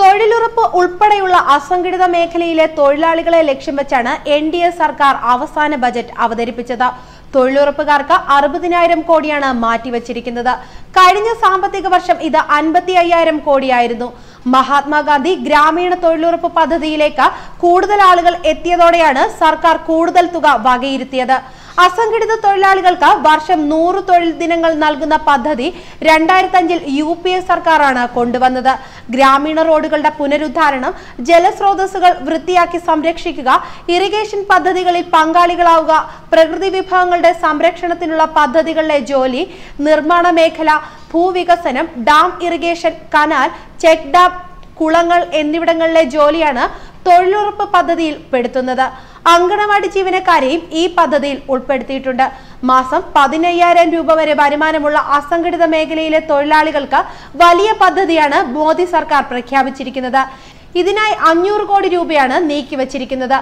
തൊഴിലുറപ്പ് ഉൾപ്പെടെയുള്ള അസംഘടിത മേഖലയിലെ തൊഴിലാളികളെ ലക്ഷ്യം വെച്ചാണ് എൻ ഡി എ സർക്കാർ അവസാന ബജറ്റ് അവതരിപ്പിച്ചത്. തൊഴിലുറപ്പുകാർക്ക് അറുപതിനായിരം കോടിയാണ് മാറ്റിവച്ചിരിക്കുന്നത്. കഴിഞ്ഞ സാമ്പത്തിക വർഷം ഇത് അൻപത്തി അയ്യായിരം കോടിയായിരുന്നു. മഹാത്മാഗാന്ധി ഗ്രാമീണ തൊഴിലുറപ്പ് പദ്ധതിയിലേക്ക് കൂടുതൽ ആളുകൾ എത്തിയതോടെയാണ് സർക്കാർ കൂടുതൽ തുക വകയിരുത്തിയത്. അസംഘടിത തൊഴിലാളികൾക്ക് വർഷം നൂറ് തൊഴിൽ ദിനങ്ങൾ നൽകുന്ന പദ്ധതി രണ്ടായിരത്തി അഞ്ചിൽ യു പി എ സർക്കാരാണ് കൊണ്ടുവന്നത്. ഗ്രാമീണ റോഡുകളുടെ പുനരുദ്ധാരണം ജലസ്രോതസ്സുകൾ വൃത്തിയാക്കി സംരക്ഷിക്കുക ഇറിഗേഷൻ പദ്ധതികളിൽ പങ്കാളികളാവുക പ്രകൃതി വിഭവങ്ങളുടെ സംരക്ഷണത്തിനുള്ള പദ്ധതികളിലെ ജോലി നിർമ്മാണ മേഖല ഭൂവികസനം dam irrigation canal check dam കുളങ്ങൾ എന്നിവിടങ്ങളിലെ ജോലിയാണ് തൊഴിലുറപ്പ് പദ്ധതിയിൽ പെടുത്തുന്നത്. അങ്കണവാടി ജീവനക്കാരെയും ഈ പദ്ധതിയിൽ ഉൾപ്പെടുത്തിയിട്ടുണ്ട്. മാസം പതിനയ്യായിരം രൂപ വരെ വരുമാനമുള്ള അസംഘടിത മേഖലയിലെ തൊഴിലാളികൾക്ക് വലിയ പദ്ധതിയാണ് മോദി സർക്കാർ പ്രഖ്യാപിച്ചിരിക്കുന്നത്. ഇതിനായി അഞ്ഞൂറ് കോടി രൂപയാണ് നീക്കിവച്ചിരിക്കുന്നത്.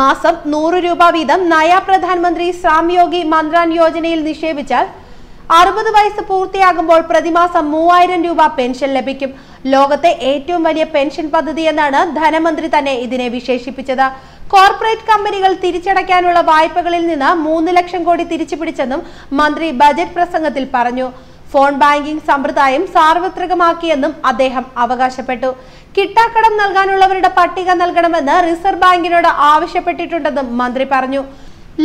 മാസം നൂറ് രൂപ വീതം നയാ പ്രധാനമന്ത്രി ശ്രാം യോഗി മന്ത്രാൻ യോജനയിൽ നിക്ഷേപിച്ചാൽ അറുപത് വയസ്സ് പൂർത്തിയാകുമ്പോൾ പ്രതിമാസം മൂവായിരം രൂപ പെൻഷൻ ലഭിക്കും. ലോകത്തെ ഏറ്റവും വലിയ പെൻഷൻ പദ്ധതി എന്നാണ് ധനമന്ത്രി തന്നെ ഇതിനെ വിശേഷിപ്പിച്ചത്. കോർപ്പറേറ്റ് കമ്പനികൾ തിരിച്ചടയ്ക്കാനുള്ള വായ്പകളിൽ നിന്ന് മൂന്ന് ലക്ഷം കോടി തിരിച്ചുപിടിച്ചെന്നും മന്ത്രി ബജറ്റ് പ്രസംഗത്തിൽ പറഞ്ഞു. ഫോൺ ബാങ്കിംഗ് സമ്പ്രദായം സാർവത്രികമാക്കിയെന്നും അദ്ദേഹം അവകാശപ്പെട്ടു. കിട്ടാക്കടം നൽകാനുള്ളവരുടെ പട്ടിക നൽകണമെന്ന് റിസർവ് ബാങ്കിനോട് ആവശ്യപ്പെട്ടിട്ടുണ്ടെന്നും മന്ത്രി പറഞ്ഞു.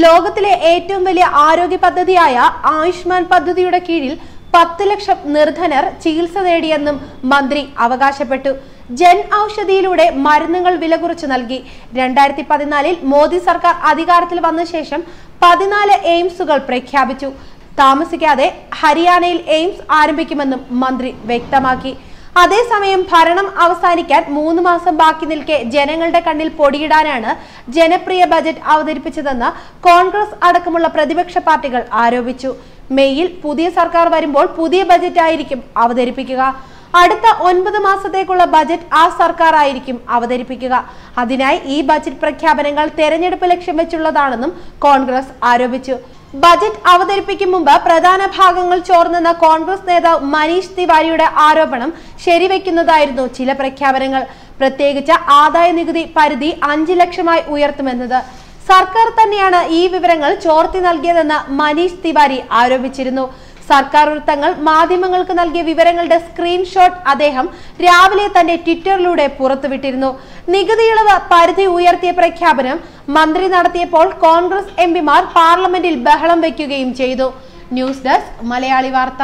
ലോകത്തിലെ ഏറ്റവും വലിയ ആരോഗ്യ പദ്ധതിയായ ആയുഷ്മാൻ പദ്ധതിയുടെ കീഴിൽ പത്ത് ലക്ഷം നിർധനർ ചികിത്സ നേടിയെന്നും മന്ത്രി അവകാശപ്പെട്ടു. ജൻ ഔഷധിയിലൂടെ മരുന്നുകൾ വില കുറച്ചു നൽകി. രണ്ടായിരത്തി പതിനാലിൽ മോദി സർക്കാർ അധികാരത്തിൽ വന്ന ശേഷം പതിനാല് എയിംസുകൾ പ്രഖ്യാപിച്ചു. താമസിക്കാതെ ഹരിയാനയിൽ എയിംസ് ആരംഭിക്കുമെന്നും മന്ത്രി വ്യക്തമാക്കി. അതേസമയം ഭരണം അവസാനിക്കാൻ മൂന്ന് മാസം ബാക്കി നിൽക്കെ ജനങ്ങളുടെ കണ്ണിൽ പൊടിയിടാനാണ് ജനപ്രിയ ബജറ്റ് അവതരിപ്പിച്ചതെന്ന് കോൺഗ്രസ് അടക്കമുള്ള പ്രതിപക്ഷ പാർട്ടികൾ ആരോപിച്ചു. മെയ്യിൽ പുതിയ സർക്കാർ വരുമ്പോൾ പുതിയ ബജറ്റ് ആയിരിക്കും അവതരിപ്പിക്കുക. അടുത്ത ഒൻപത് മാസത്തേക്കുള്ള ബജറ്റ് ആ സർക്കാർ ആയിരിക്കും അവതരിപ്പിക്കുക. അതിനായി ഈ ബജറ്റ് പ്രഖ്യാപനങ്ങൾ തെരഞ്ഞെടുപ്പ് ലക്ഷ്യം വെച്ചുള്ളതാണെന്നും കോൺഗ്രസ് ആരോപിച്ചു. ബജറ്റ് അവതരിപ്പിക്കും മുമ്പ് പ്രധാന ഭാഗങ്ങൾ ചോർന്നെന്ന കോൺഗ്രസ് നേതാവ് മനീഷ് തിവാരിയുടെ ആരോപണം ശരിവെക്കുന്നതായിരുന്നു ചില പ്രഖ്യാപനങ്ങൾ. പ്രത്യേകിച്ച് ആദായ നികുതി പരിധി അഞ്ച് ലക്ഷമായി ഉയർത്തുമെന്നത്. സർക്കാർ തന്നെയാണ് ഈ വിവരങ്ങൾ ചോർത്തി നൽകിയതെന്ന് മനീഷ് തിവാരി ആരോപിച്ചിരുന്നു. സർക്കാർ വൃത്തങ്ങൾ മാധ്യമങ്ങൾക്ക് നൽകിയ വിവരങ്ങളുടെ സ്ക്രീൻഷോട്ട് അദ്ദേഹം രാവിലെ തന്റെ ട്വിറ്ററിലൂടെ പുറത്തുവിട്ടിരുന്നു. നികുതി ഇളവ് പരിധി ഉയർത്തിയ പ്രഖ്യാപനം മന്ത്രി നടത്തിയപ്പോൾ കോൺഗ്രസ് എം പാർലമെന്റിൽ ബഹളം വയ്ക്കുകയും ചെയ്തു. ന്യൂസ് ഡെസ്ക് മലയാളി വാർത്ത.